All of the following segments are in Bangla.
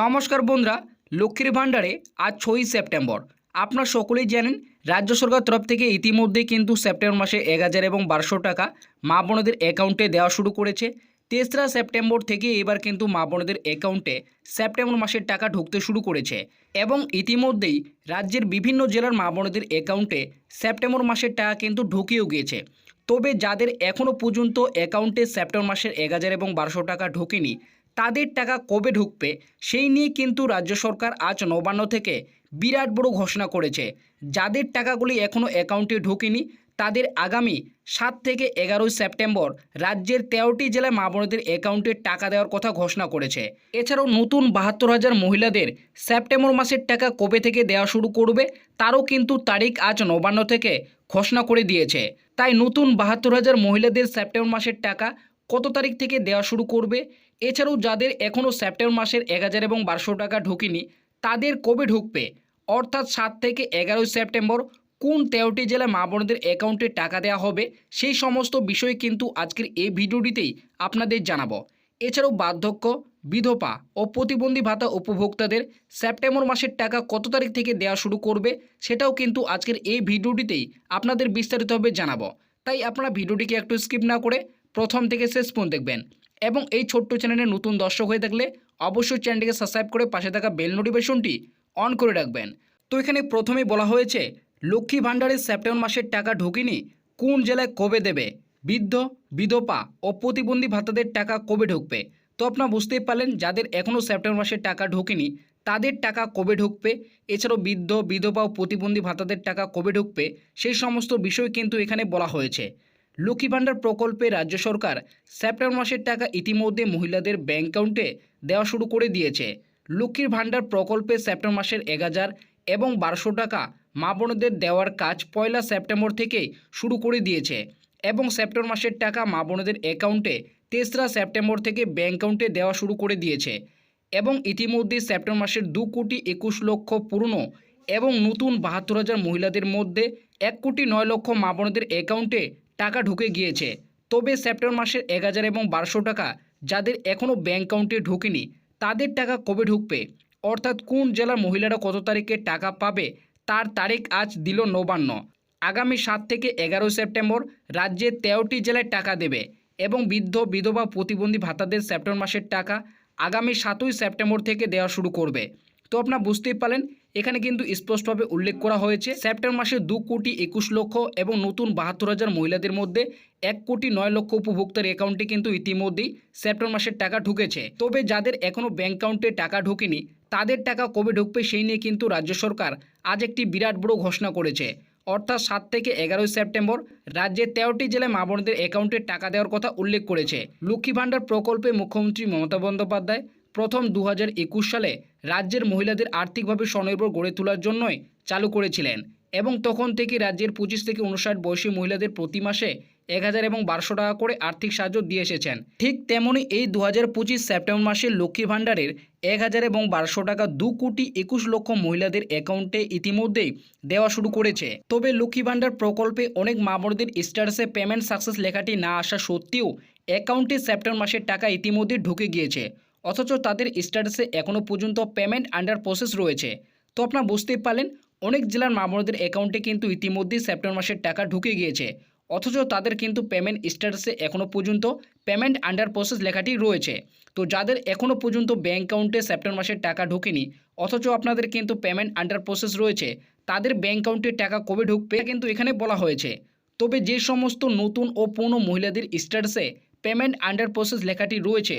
নমস্কার বন্ধুরা, লক্ষ্মীর ভাণ্ডারে আজ ছয়ই সেপ্টেম্বর। আপনারা সকলেই জানেন, রাজ্য সরকার তরফ থেকে ইতিমধ্যে কিন্তু সেপ্টেম্বর মাসে এক হাজার এবং বারোশো টাকা মা বোনদের অ্যাকাউন্টে দেওয়া শুরু করেছে। তেসরা সেপ্টেম্বর থেকে এবার কিন্তু মা বোনদের অ্যাকাউন্টে সেপ্টেম্বর মাসের টাকা ঢুকতে শুরু করেছে এবং ইতিমধ্যেই রাজ্যের বিভিন্ন জেলার মা বোনদের অ্যাকাউন্টে সেপ্টেম্বর মাসের টাকা কিন্তু ঢুকিয়েও গিয়েছে। তবে যাদের এখনও পর্যন্ত অ্যাকাউন্টে সেপ্টেম্বর মাসের এক হাজার এবং বারোশো টাকা ঢোকেনি তাদের টাকা কবে ঢুকবে, সেই নিয়ে কিন্তু রাজ্য সরকার আজ নবান্ন থেকে বিরাট বড় ঘোষণা করেছে। যাদের টাকাগুলি এখনও অ্যাকাউন্টে ঢোকেনি, তাদের আগামী সাত থেকে এগারোই সেপ্টেম্বর রাজ্যের তেরোটি জেলায় মা বোনদের অ্যাকাউন্টে টাকা দেওয়ার কথা ঘোষণা করেছে। এছাড়াও নতুন বাহাত্তর হাজার মহিলাদের সেপ্টেম্বর মাসের টাকা কবে থেকে দেওয়া শুরু করবে, তারও কিন্তু তারিখ আজ নবান্ন থেকে ঘোষণা করে দিয়েছে। তাই নতুন বাহাত্তর হাজার মহিলাদের সেপ্টেম্বর মাসের টাকা কত তারিখ থেকে দেওয়া শুরু করবে এছাড়াও যাদের এখনও সেপ্টেম্বর মাসের এক হাজার এবং বারোশো টাকা ঢোকেনি, তাদের কবে ঢুকবে? অর্থাৎ সাত থেকে এগারোই সেপ্টেম্বর কোন তেরোটি জেলায় মা বোনদের অ্যাকাউন্টে টাকা দেওয়া হবে, সেই সমস্ত বিষয় কিন্তু আজকের এই ভিডিওটিতেই আপনাদের জানাব। এছাড়াও বার্ধক্য, বিধবা ও প্রতিবন্ধী ভাতা উপভোক্তাদের সেপ্টেম্বর মাসের টাকা কত তারিখ থেকে দেওয়া শুরু করবে, সেটাও কিন্তু আজকের এই ভিডিওটিতেই আপনাদের বিস্তারিতভাবে জানাব। তাই আপনারা ভিডিওটিকে একটু স্কিপ না করে প্রথম থেকে শেষ পর্যন্ত দেখবেন। এবং এই ছোট্ট চ্যানেলে নতুন দর্শক হয়ে থাকলে অবশ্যই চ্যানেলটিকে সাবস্ক্রাইব করে পাশে থাকা বেল নোটিফিকেশনটি অন করে রাখবেন। তো এখানে প্রথমেই বলা হয়েছে, লক্ষ্মী ভাণ্ডারের সেপ্টেম্বর মাসের টাকা ঢোকেনি, কোন জেলায় কবে দেবে? বৃদ্ধ, বিধবা ও প্রতিবন্ধী ভাতাদের টাকা কবে ঢুকবে? তো আপনারা বুঝতেই পারলেন, যাদের এখনও সেপ্টেম্বর মাসের টাকা ঢোকেনি, তাদের টাকা কবে ঢুকবে? এছাড়াও বৃদ্ধ, বিধবা ও প্রতিবন্ধী ভাতাদের টাকা কবে ঢুকবে? সেই সমস্ত বিষয় কিন্তু এখানে বলা হয়েছে। লক্ষ্মী ভাণ্ডার প্রকল্পে রাজ্য সরকার সেপ্টেম্বর মাসের টাকা ইতিমধ্যে মহিলাদের ব্যাংক অ্যাকাউন্টে দেওয়া শুরু করে দিয়েছে। লক্ষ্মীর ভাণ্ডার প্রকল্পে সেপ্টেম্বর মাসের এক হাজার এবং বারোশো টাকা মা বোনদের দেওয়ার কাজ পয়লা সেপ্টেম্বর থেকে শুরু করে দিয়েছে এবং সেপ্টেম্বর মাসের টাকা মা বোনদের অ্যাকাউন্টে তেসরা সেপ্টেম্বর থেকে ব্যাংক অ্যাকাউন্টে দেওয়া শুরু করে দিয়েছে এবং ইতিমধ্যে সেপ্টেম্বর মাসের দু কোটি একুশ লক্ষ পুরনো এবং নতুন বাহাত্তর হাজার মহিলাদের মধ্যে এক কোটি নয় লক্ষ মা বোনদের অ্যাকাউন্টে টাকা ঢুকে গিয়েছে। তবে সেপ্টেম্বর মাসের এক হাজার এবং বারোশো টাকা যাদের এখনও ব্যাংক অ্যাকাউন্টে ঢোকেনি, তাদের টাকা কবে ঢুকবে? অর্থাৎ কোন জেলার মহিলারা কত তারিখে টাকা পাবে, তার তারিখ আজ দিল নবান্ন। আগামী সাত থেকে এগারোই সেপ্টেম্বর রাজ্যে তেরোটি জেলায় টাকা দেবে এবং বৃদ্ধ, বিধবা, প্রতিবন্ধী ভাতাদের সেপ্টেম্বর মাসের টাকা আগামী সাতই সেপ্টেম্বর থেকে দেওয়া শুরু করবে। তো আপনারা বুঝতেই পারলেন, এখানে কিন্তু স্পষ্টভাবে উল্লেখ করা হয়েছে, সেপ্টেম্বর মাসে দু কোটি একুশ লক্ষ এবং নতুন বাহাত্তর হাজার মহিলাদের মধ্যে এক কোটি নয় লক্ষ উপভোক্তার অ্যাকাউন্টে কিন্তু ইতিমধ্যেই সেপ্টেম্বর মাসের টাকা ঢুকেছে। তবে যাদের এখনও ব্যাঙ্ক অ্যাকাউন্টে টাকা ঢোকেনি, তাদের টাকা কবে ঢুকবে সেই নিয়ে কিন্তু রাজ্য সরকার আজ একটি বিরাট বড় ঘোষণা করেছে। অর্থাৎ সাত থেকে এগারোই সেপ্টেম্বর রাজ্যের তেরোটি জেলায় মা বোনদের অ্যাকাউন্টে টাকা দেওয়ার কথা উল্লেখ করেছে। লক্ষ্মী ভাণ্ডার প্রকল্পে মুখ্যমন্ত্রী মমতা বন্দ্যোপাধ্যায় প্রথম দু হাজার একুশ সালে রাজ্যের মহিলাদের আর্থিকভাবে স্বনির্ভর গড়ে তোলার জন্যই চালু করেছিলেন এবং তখন থেকে রাজ্যের পঁচিশ থেকে উনষাট বয়সী মহিলাদের প্রতি মাসে এক হাজার এবং বারোশো টাকা করে আর্থিক সাহায্য দিয়ে এসেছেন। ঠিক তেমনই এই দু হাজার পঁচিশ সেপ্টেম্বর মাসে লক্ষ্মী ভাণ্ডারের এক হাজার এবং বারোশো টাকা দু কোটি একুশ লক্ষ মহিলাদের অ্যাকাউন্টে ইতিমধ্যেই দেওয়া শুরু করেছে। তবে লক্ষ্মী ভাণ্ডার প্রকল্পে অনেক মা বোনদের স্ট্যাটাসে পেমেন্ট সাকসেস লেখাটি না আসা সত্ত্বেও অ্যাকাউন্টে সেপ্টেম্বর মাসের টাকা ইতিমধ্যে ঢুকে গিয়েছে। অথচ তাদের স্ট্যাটাসে এখনও পর্যন্ত পেমেন্ট আন্ডার প্রসেস রয়েছে। তো আপনারা বুঝতেই পারলেন, অনেক জেলার মা বোনদের অ্যাকাউন্টে কিন্তু ইতিমধ্যেই সেপ্টেম্বর মাসের টাকা ঢুকে গিয়েছে। অথচ তাদের কিন্তু পেমেন্ট স্ট্যাটাসে এখনও পর্যন্ত পেমেন্ট আন্ডার প্রসেস লেখাটি রয়েছে। তো যাদের এখনও পর্যন্ত ব্যাঙ্ক অ্যাকাউন্টে সেপ্টেম্বর মাসের টাকা ঢোকেনি, অথচ আপনাদের কিন্তু পেমেন্ট আন্ডার প্রসেস রয়েছে, তাদের ব্যাঙ্ক অ্যাকাউন্টে টাকা কবে ঢুকবে কিন্তু এখানে বলা হয়েছে। তবে যে সমস্ত নতুন ও পুরনো মহিলাদের স্ট্যাটাসে পেমেন্ট আন্ডার প্রসেস লেখাটি রয়েছে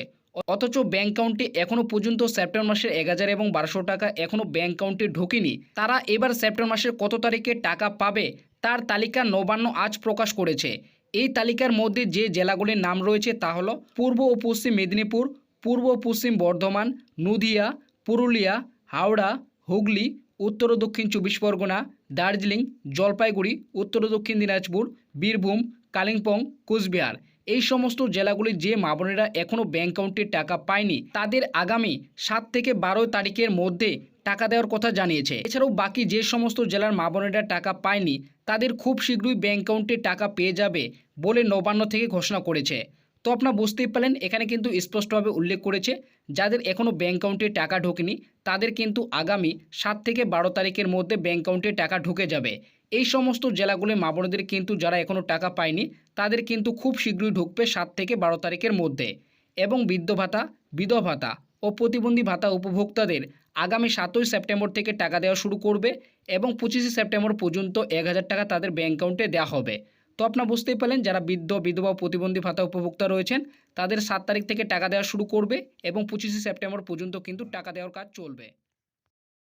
অথচ ব্যাঙ্ক অ্যাকাউন্টে এখনও পর্যন্ত সেপ্টেম্বর মাসের এক হাজার এবং বারোশো টাকা এখনও ব্যাঙ্ক অ্যাকাউন্টে ঢোকেনি। তারা এবার সেপ্টেম্বর মাসের কত তারিখে টাকা পাবে তার তালিকা নবান্ন আজ প্রকাশ করেছে। এই তালিকার মধ্যে যে জেলাগুলির নাম রয়েছে তা হলো পূর্ব ও পশ্চিম মেদিনীপুর, পূর্ব পশ্চিম বর্ধমান, নদিয়া, পুরুলিয়া, হাওড়া, হুগলি, উত্তর দক্ষিণ চব্বিশ পরগনা, দার্জিলিং, জলপাইগুড়ি, উত্তর দক্ষিণ দিনাজপুর, বীরভূম, কালিম্পং, কোচবিহার। এই সমস্ত জেলাগুলির যে মা বোনেরা এখনও ব্যাঙ্ক অ্যাকাউন্টে টাকা পায়নি, তাদের আগামী সাত থেকে বারো তারিখের মধ্যে টাকা দেওয়ার কথা জানিয়েছে। এছাড়াও বাকি যে সমস্ত জেলার মা বোনেরা টাকা পায়নি, তাদের খুব শীঘ্রই ব্যাঙ্ক অ্যাকাউন্টে টাকা পেয়ে যাবে বলে নবান্ন থেকে ঘোষণা করেছে। তো আপনারা বুঝতেই পারলেন, এখানে কিন্তু স্পষ্টভাবে উল্লেখ করেছে, যাদের এখনও ব্যাঙ্ক অ্যাকাউন্টে টাকা ঢোকেনি, তাদের কিন্তু আগামী সাত থেকে বারো তারিখের মধ্যে ব্যাঙ্ক অ্যাকাউন্টে টাকা ঢুকে যাবে। এই সমস্ত জেলাগুলির মা বোনেদের কিন্তু যারা এখনও টাকা পায়নি তাদের কিন্তু খুব শীঘ্রই ঢুকবে সাত থেকে বারো তারিখের মধ্যে। এবং বৃদ্ধ ভাতা, বিধবা ভাতা ও প্রতিবন্ধী ভাতা উপভোক্তাদের আগামী সাতই সেপ্টেম্বর থেকে টাকা দেওয়া শুরু করবে এবং পঁচিশে সেপ্টেম্বর পর্যন্ত এক হাজার টাকা তাদের ব্যাঙ্ক অ্যাকাউন্টে দেওয়া হবে। তো আপনারা বুঝতেই পারলেন, যারা বৃদ্ধ, বিধবা প্রতিবন্ধী ভাতা উপভোক্তা রয়েছেন, তাদের সাত তারিখ থেকে টাকা দেওয়া শুরু করবে এবং পঁচিশে সেপ্টেম্বর পর্যন্ত কিন্তু টাকা দেওয়ার কাজ চলবে।